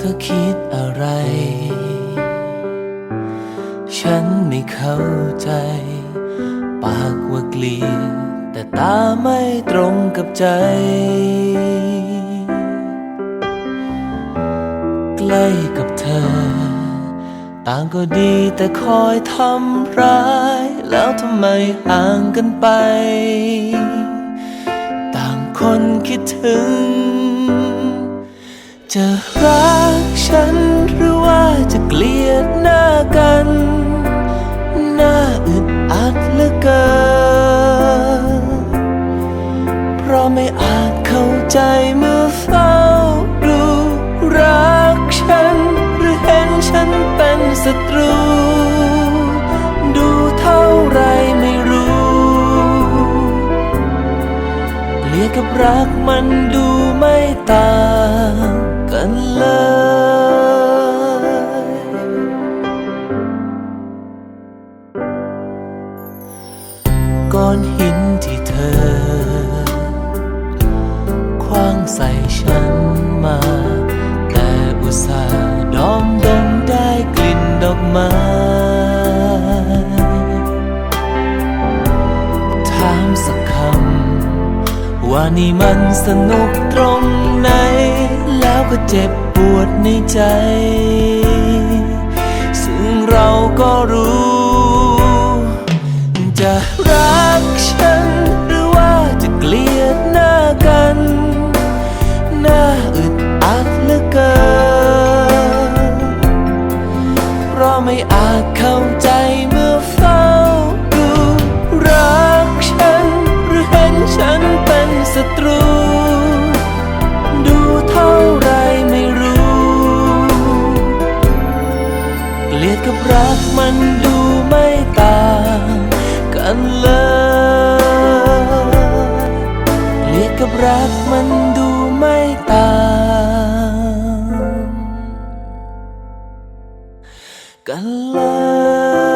ธอคิดอะไร ฉันไม่เข้าใจ ปากว่าเกลียดแต่ตาไม่ตรงกับใจ ใกล้กับเธอ ต่างก็ดีแต่คอยทำร้าย แล้วทำไมห่างกันไป ต่างคนคิดถึง จะรักฉันหรือว่าจะเกลียดหน้ากัน หน่าอึดอัดเหลือเกินเพราะไม่อาจเข้าใจเมื่อเฝ้าดูรักฉัน หรือเห็นฉันเป็นศัตรูดูเท่าไรไม่รู้เกลียดกับรักมันดูไม่ต่าง กันเลยก้อนหินที่เธอคว้างใส่ฉันมา แต่อุตส่าห์ดอมดมได้กลิ่นดอกไม้ถามสักคำว่านี่มันสนุกตรงไหน ก็เจ็บปวดในใจ ซึ่งเราก็รู้ จะรักฉันหรือว่าจะเกลียดหน้ากันหน้าอึดอัดเหลือเกินเพราะไม่อาจักมันดูไม่ต่างกันเลยเลียกับรักมันดูไม่ต่างกันเลย